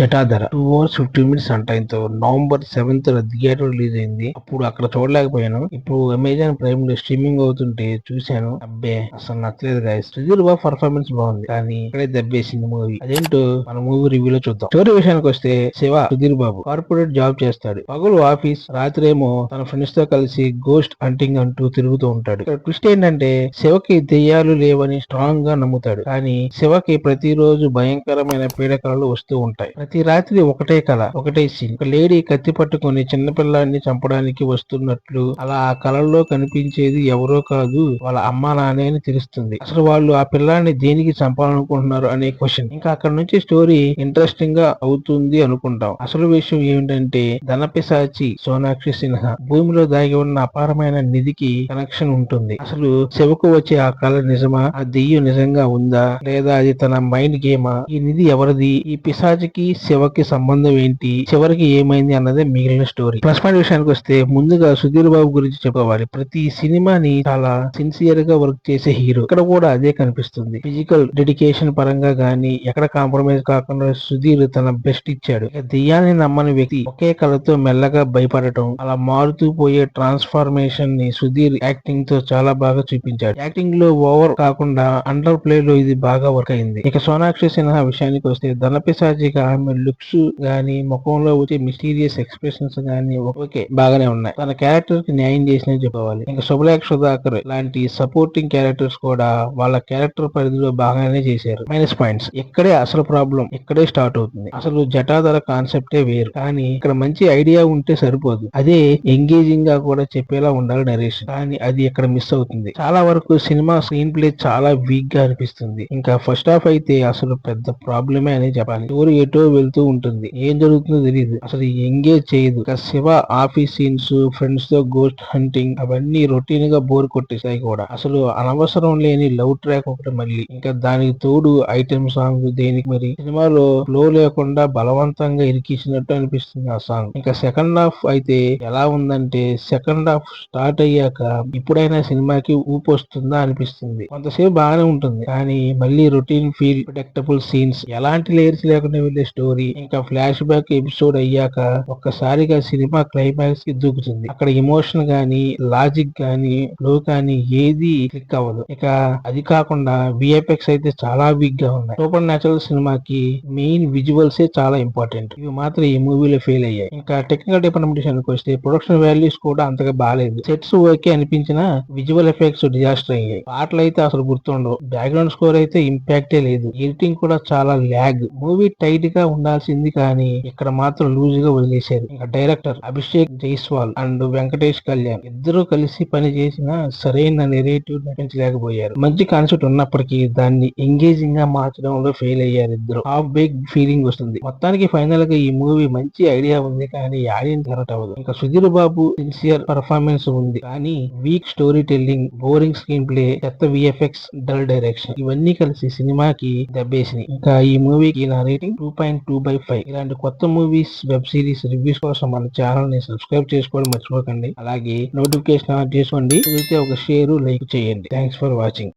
Jatadhara two hours fifteen minutes అంట ఇంత November seventh theatre release అయింది. అప్పుడు అక్కడ చూడలేకపోయాను. ఇప్పుడు అమెజాన్ ప్రైమ్లో స్ట్రీమింగ్ అవుతుంటే చూశాను. అబ్బే అసలు నచ్చలేదు గాయస్ సుధీర్ బాబు పర్ఫార్మెన్స్ బాగుంది. కానీ ఇక్కడే దెబ్బేసింది మూవీ. అదేంటో మన మూవీ రివ్యూలో చూద్దాం. స్టోరీ విషయానికి వస్తే శివ సుధీర్ బాబు కార్పొరేట్ జాబ్ చేస్తాడు. పగలు ఆఫీస్ రాత్రి ఏమో తన ఫ్రెండ్స్తో కలిసి గోస్ట్ హంటింగ్ అంటూ తిరుగుతూ ఉంటాడు. ఇక్కడ ట్విస్ట్ ఏంటంటే శివకి దెయ్యాలు లేవని స్ట్రాంగ్గా నమ్ముతాడు. కానీ శివకి ప్రతిరోజు భయంకరమైన పీడకలలు వస్తూ ఉంటాయి. ప్రతి రాత్రి ఒకటే కళ ఒకటే సీన్ ఒక లేడీ కత్తి పట్టుకొని చిన్నపిల్లాన్ని చంపడానికి వస్తున్నట్లు అలా ఆ కళల్లో కనిపించేది ఎవరో కాదు వాళ్ళ అమ్మా నానే అని తెలుస్తుంది. అసలు వాళ్ళు ఆ పిల్లాన్ని దేనికి చంపాలనుకుంటున్నారు అనే క్వశ్చన్ ఇంకా అక్కడ నుంచి స్టోరీ ఇంట్రెస్టింగ్గా అవుతుంది అనుకుంటాం. అసలు విషయం ఏమిటంటే ధనపిశాచి సోనాక్షి సిన్హా భూమిలో దాగి ఉన్న అపారమైన నిధికి కనెక్షన్ ఉంటుంది. అసలు శివకు వచ్చే ఆ కళ నిజమా? ఆ దెయ్యం నిజంగా ఉందా? లేదా అది తన మైండ్ గేమా? ఈ నిధి ఎవరిది? ఈ పిశాచికి శివకి సంబంధం ఏంటి? చివరికి ఏమైంది అన్నదే మిగిలిన స్టోరీ ప్లస్ పాయింట్ విషయానికి వస్తే ముందుగా సుధీర్ బాబు గురించి చెప్పుకోవాలి. ప్రతి సినిమాని చాలా సిన్సియర్గా వర్క్ చేసే హీరో ఇక్కడ కూడా అదే కనిపిస్తుంది. ఫిజికల్ డెడికేషన్ పరంగా గానీ ఎక్కడ కాంప్రమైజ్ కాకుండా సుధీర్ తన బెస్ట్ ఇచ్చాడు. దెయ్యాన్ని నమ్మని వ్యక్తి ఒకే కళతో మెల్లగా భయపడటం అలా మారుతూ పోయే ట్రాన్స్ఫార్మేషన్ని సుధీర్ యాక్టింగ్తో చాలా బాగా చూపించాడు. యాక్టింగ్లో ఓవర్ కాకుండా అండర్ ప్లే లో ఇది బాగా వర్క్ అయింది. ఇక సోనాక్షి సిన్హా విషయానికి వస్తే ధనపిశాచిగా ఆమె లుక్స్ గానీ ముఖంలో వచ్చే మిస్టీరియస్ ఎక్స్ప్రెషన్స్ గానీ ఓకే బాగానే ఉన్నాయి. తన క్యారెక్టర్కి న్యాయం చేసినవి చెప్పుకోవాలి ఇంకా శుభలేఖ సుధాకర్ లాంటి సపోర్టింగ్ క్యారెక్టర్స్ కూడా వాళ్ళ క్యారెక్టర్ పరిధిలో బాగానే చేశారు. మైనస్ పాయింట్స్ ఇక్కడే అసలు ప్రాబ్లం ఇక్కడే స్టార్ట్ అవుతుంది. అసలు జటాధర కాన్సెప్టే వేరు. కానీ ఇక్కడ మంచి ఐడియా ఉంటే సరిపోదు. అదే ఎంగేజింగ్గా కూడా చెప్పేలా ఉండాలి నరేషన్ కానీ అది ఇక్కడ మిస్ అవుతుంది. చాలా వరకు సినిమా స్క్రీన్ ప్లే చాలా వీక్గా అనిపిస్తుంది. ఇంకా ఫస్ట్ హాఫ్ అయితే అసలు పెద్ద ప్రాబ్లమే అని చెప్పాలి. స్టోరీ ఎటో వెళ్తూ ఉంటుంది. ఏం జరుగుతుందో తెలియదు అసలు ఎంగేజ్ చేయదు. శివ ఆఫీస్ సీన్స్ ఫ్రెండ్స్తో గోస్ట్ హంటింగ్ అవన్నీ రొటీన్గా బోర్ కొట్టేసాయి కూడా. అసలు అనవసరం లేని లవ్ ట్రాక్ ఒకటి మళ్ళీ. ఇంకా దానికి తోడు ఐటెం సాంగ్ దేనికి మరి? సినిమాలో ఫ్లో లేకుండా బలవంతంగా ఇరికించినట్టు అనిపిస్తుంది ఆ సాంగ్ ఇంకా సెకండ్ హాఫ్ అయితే ఎలా ఉందంటే సెకండ్ హాఫ్ స్టార్ట్ అయ్యాక ఇప్పుడైనా సినిమాకి ఊపు వస్తుందా అనిపిస్తుంది. కొంతసేపు బాగానే ఉంటుంది. కానీ మళ్ళీ రొటీన్ ఫీల్ ప్రొడక్టబుల్ సీన్స్ ఎలాంటి లేయర్స్ లేకుండా వెళ్ళే స్టోరీ ఇంకా ఫ్లాష్ బ్యాక్ ఎపిసోడ్ అయ్యాక ఒక్కసారిగా సినిమా క్లైమాక్స్కి దూకుతుంది. అక్కడ ఎమోషన్ గాని లాజిక్ గాని ఫ్లో కానీ ఏది క్లిక్ అవ్వదు. ఇక అది కాకుండా విఎఫ్ఎక్స్ అయితే చాలా వీక్గా ఉన్నాయి. సూపర్ న్యాచురల్ సినిమాకి మెయిన్ విజువల్స్ ఏ చాలా ఇంపార్టెంట్ ఇవి మాత్రం ఈ మూవీలో ఫెయిల్ అయ్యాయి. ఇంకా టెక్నికల్ డిపార్ట్మెంట్ విషయానికి వస్తే ప్రొడక్షన్ వాల్యూస్ కూడా అంతగా బాగాలేదు సెట్స్ ఓకే అనిపించిన విజువల్ ఎఫెక్ట్స్ డిజాస్టర్ అయ్యాయి. పాటలు అయితే అసలు గుర్తుండవు. బ్యాక్గ్రౌండ్ స్కోర్ అయితే ఇంపాక్టే లేదు. ఎడిటింగ్ కూడా చాలా ల్యాగ్ మూవీ టైట్గా ఉండాల్సింది కానీ ఇక్కడ మాత్రం లూజ్గా వదిలేశారు. ఇంకా డైరెక్టర్ అభిషేక్ జైస్వాల్ అండ్ వెంకటేష్ కళ్యాణ్ ఇద్దరు కలిసి పని చేసిన సరైన నెరేటివ్ నటించలేకపోయారు మంచి కాన్సెప్ట్ ఉన్నప్పటికీ దాన్ని ఎంగేజింగ్గా మార్చడంలో ఫెయిల్ అయ్యారు ఇద్దరు. హాఫ్ బేక్ ఫీలింగ్ వస్తుంది. మొత్తానికి ఫైనల్గా ఈ మూవీ మంచి ఐడియా ఉంది కానీ ఆడియన్స్ కరెక్ట్ అవ్వదు. ఇంకా సుధీర్ బాబు సిన్సియర్ పర్ఫార్మెన్స్ ఉంది కానీ weak story telling boring screen play చెత్త విఎఫ్ఎక్స్ డల్ డైరెక్షన్ ఇవన్నీ కలిసి సినిమాకి దెబ్బేసినాయి. ఇంకా ఈ మూవీకి నా rating two point two by five ఇలాంటి కొత్త మూవీస్ వెబ్ సిరీస్ రివ్యూస్ కోసం మన ఛానల్ని సబ్స్క్రైబ్ చేసుకోవడం మర్చిపోకండి. అలాగే నోటిఫికేషన్ ఆన్ చేసుకోండి అయితే ఒక షేర్ లైక్ చేయండి. Thanks for watching